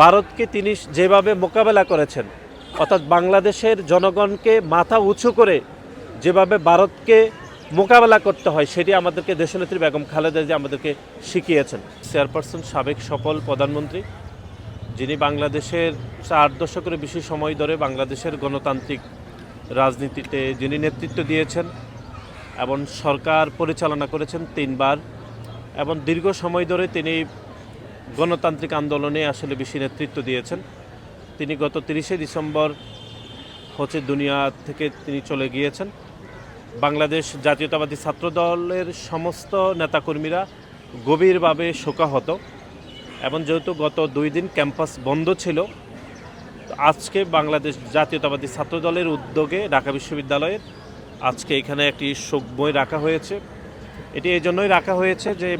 ভারতকে তিনি যেভাবে মোকাবেলা করেছেন, অর্থাৎ বাংলাদেশের জনগণকে মাথা উঁচু করে যেভাবে ভারতকে মোকাবেলা করতে হয়, সেটি আমাদেরকে দেশনেত্রী বেগম খালেদা জিয়া আমাদেরকে শিখিয়েছেন। চেয়ারপারসন সাবেক সফল প্রধানমন্ত্রী, যিনি বাংলাদেশের আট দশকের বেশি সময় ধরে বাংলাদেশের গণতান্ত্রিক রাজনীতিতে যিনি নেতৃত্ব দিয়েছেন এবং সরকার পরিচালনা করেছেন তিনবার এবং দীর্ঘ সময় ধরে তিনি গণতান্ত্রিক আন্দোলনে আসলে বেশি নেতৃত্ব দিয়েছেন। তিনি গত তিরিশে ডিসেম্বর হচ্ছে দুনিয়া থেকে তিনি চলে গিয়েছেন। বাংলাদেশ জাতীয়তাবাদী ছাত্র দলের সমস্ত নেতাকর্মীরা গভীরভাবে শোকাহত এবং যেহেতু গত দুই দিন ক্যাম্পাস বন্ধ ছিল আজকে বাংলাদেশ জাতীয়তাবাদী ছাত্র দলের উদ্যোগে ঢাকা বিশ্ববিদ্যালয়ের আজকে এখানে একটি শোক বই রাখা হয়েছে। এটি এই জন্যই রাখা হয়েছে যে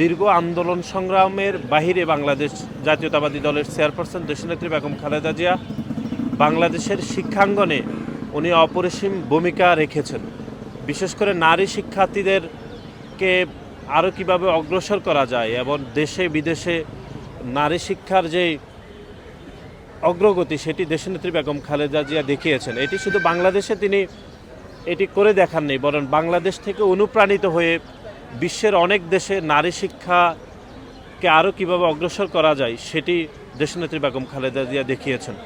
দীর্ঘ আন্দোলন সংগ্রামের বাহিরে বাংলাদেশ জাতীয়তাবাদী দলের চেয়ারপারসন দেশনেত্রী বেগম খালেদা জিয়া বাংলাদেশের শিক্ষাঙ্গনে উনি অপরিসীম ভূমিকা রেখেছেন। বিশেষ করে নারী শিক্ষার্থীদেরকে আরও কীভাবে অগ্রসর করা যায় এবং দেশে বিদেশে নারী শিক্ষার যে অগ্রগতি সেটি দেশনেত্রী বেগম খালেদা জিয়া দেখিয়েছেন। এটি শুধু বাংলাদেশে তিনি এটি করে দেখাননি, বরং বাংলাদেশ থেকে অনুপ্রাণিত হয়ে বিশ্বের অনেক দেশে নারী শিক্ষাকে আরও কীভাবে অগ্রসর করা যায়, সেটি দেশনেত্রী বেগম খালেদা জিয়া দেখিয়েছেন।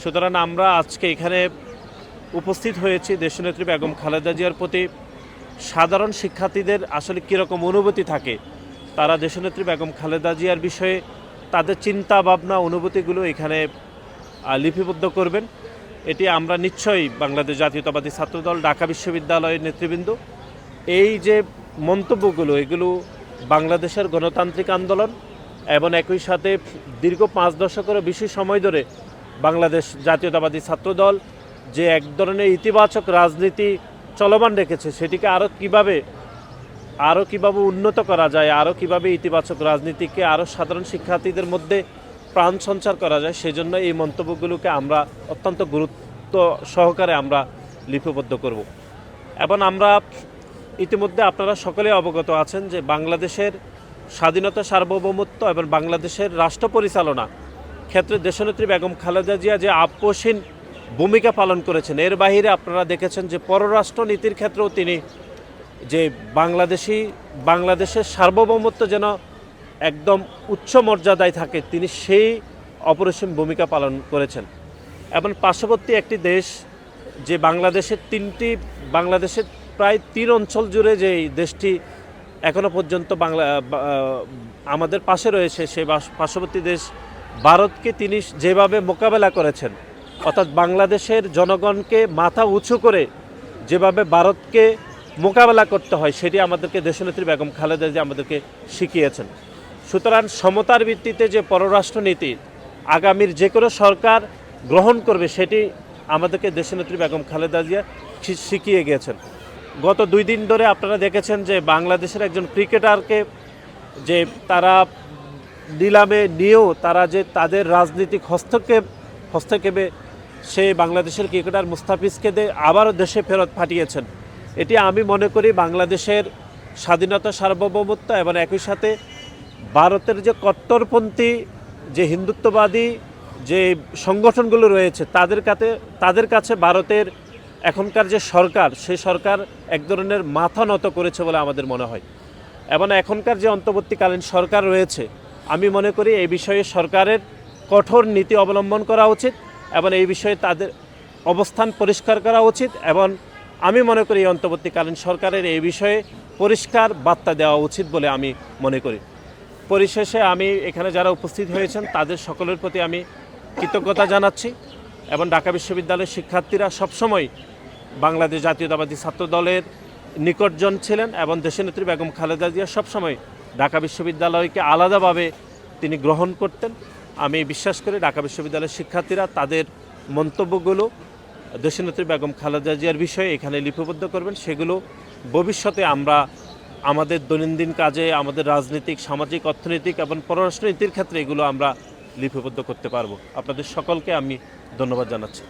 সুতরাং আমরা আজকে এখানে উপস্থিত হয়েছি দেশনেত্রী বেগম খালেদা জিয়ার প্রতি। সাধারণ শিক্ষার্থীদের আসলে কীরকম অনুভূতি থাকে, তারা দেশনেত্রী বেগম খালেদা জিয়ার বিষয়ে তাদের চিন্তা ভাবনা অনুভূতিগুলো এখানে লিপিবদ্ধ করবেন। এটি আমরা নিশ্চয়ই বাংলাদেশ জাতীয়তাবাদী ছাত্রদল, ঢাকা বিশ্ববিদ্যালয়ের নেতৃবৃন্দ। এই যে মন্তব্যগুলো, এগুলো বাংলাদেশের গণতান্ত্রিক আন্দোলন এবং একই সাথে দীর্ঘ পাঁচ দশকেরও বেশি সময় ধরে বাংলাদেশ জাতীয়তাবাদী ছাত্রদল যে এক ধরনের ইতিবাচক রাজনীতি চলমান রেখেছে, সেটিকে আরও কীভাবে আরও কীভাবে উন্নত করা যায় আরও কীভাবে ইতিবাচক রাজনীতিকে আরও সাধারণ শিক্ষার্থীদের মধ্যে প্রাণ সঞ্চার করা যায়, সেজন্য এই মন্তব্যগুলোকে আমরা অত্যন্ত গুরুত্ব সহকারে আমরা লিপিবদ্ধ করব। এবং আমরা ইতিমধ্যে আপনারা সকলে অবগত আছেন যে বাংলাদেশের স্বাধীনতা সার্বভৌমত্ব এবং বাংলাদেশের রাষ্ট্র পরিচালনা ক্ষেত্রে দেশনেত্রী বেগম খালেদা জিয়া যে আপোষহীন ভূমিকা পালন করেছেন, এর বাইরে আপনারা দেখেছেন যে পররাষ্ট্র নীতির ক্ষেত্রেও তিনি যে বাংলাদেশি, বাংলাদেশের সার্বভৌমত্ব যেন একদম উচ্চ মর্যাদায় থাকে, তিনি সেই অপরিসীম ভূমিকা পালন করেছেন। এবং পার্শ্ববর্তী একটি দেশ যে বাংলাদেশের তিনটি, বাংলাদেশের প্রায় তিন অঞ্চল জুড়ে যে দেশটি এখনও পর্যন্ত বাংলা আমাদের পাশে রয়েছে সেই পার্শ্ববর্তী দেশ ভারতকে তিনি যেভাবে মোকাবেলা করেছেন, অর্থাৎ বাংলাদেশের জনগণকে মাথা উঁচু করে যেভাবে ভারতকে মোকাবেলা করতে হয়, সেটি আমাদেরকে দেশনেত্রী বেগম খালেদা জিয়া আমাদেরকে শিখিয়েছেন। সুতরাং সমতার ভিত্তিতে যে পররাষ্ট্রনীতি আগামীর যে কোনো সরকার গ্রহণ করবে, সেটি আমাদেরকে দেশনেত্রী বেগম খালেদা জিয়া শিখিয়ে গিয়েছেন। গত দুই দিন ধরে আপনারা দেখেছেন যে বাংলাদেশের একজন ক্রিকেটারকে যে তারা নিলামে নিয়েও তারা যে তাদের রাজনৈতিক হস্তক্ষেপ, হস্তক্ষেপে সে বাংলাদেশের ক্রিকেটার মুস্তাফিজকে আবারও দেশে ফেরত পাঠিয়েছেন। এটি আমি মনে করি বাংলাদেশের স্বাধীনতা সার্বভৌমত্ব এবং একই সাথে ভারতের যে কট্টরপন্থী, যে হিন্দুত্ববাদী, যে সংগঠনগুলো রয়েছে, তাদের কাছে তাদের কাছে ভারতের এখনকার যে সরকার সেই সরকার এক ধরনের মাথা নত করেছে বলে আমাদের মনে হয়। এবং এখনকার যে অন্তর্বর্তীকালীন সরকার রয়েছে, আমি মনে করি এই বিষয়ে সরকারের কঠোর নীতি অবলম্বন করা উচিত এবং এই বিষয়ে তাদের অবস্থান পরিষ্কার করা উচিত এবং আমি মনে করি এই অন্তর্বর্তীকালীন সরকারের এই বিষয়ে পরিষ্কার বার্তা দেওয়া উচিত বলে আমি মনে করি। পরিশেষে আমি এখানে যারা উপস্থিত হয়েছেন, তাদের সকলের প্রতি আমি কৃতজ্ঞতা জানাচ্ছি এবং ঢাকা বিশ্ববিদ্যালয়ের শিক্ষার্থীরা সবসময় বাংলাদেশ জাতীয়তাবাদী ছাত্র দলের নিকটজন ছিলেন এবং দেশনেত্রী বেগম খালেদা জিয়া সবসময় ঢাকা বিশ্ববিদ্যালয়কে আলাদাভাবে তিনি গ্রহণ করতেন। আমি বিশ্বাস করি ঢাকা বিশ্ববিদ্যালয়ের শিক্ষার্থীরা তাদের মন্তব্যগুলো দেশনেত্রী বেগম খালেদা জিয়ার বিষয়ে এখানে লিপিবদ্ধ করবেন। সেগুলো ভবিষ্যতে আমরা আমাদের দৈনন্দিন কাজে, আমাদের রাজনৈতিক, সামাজিক, অর্থনৈতিক এবং পররাষ্ট্রনীতির ক্ষেত্রে এগুলো আমরা লিপিবদ্ধ করতে পারব। আপনাদের সকলকে আমি ধন্যবাদ জানাচ্ছি।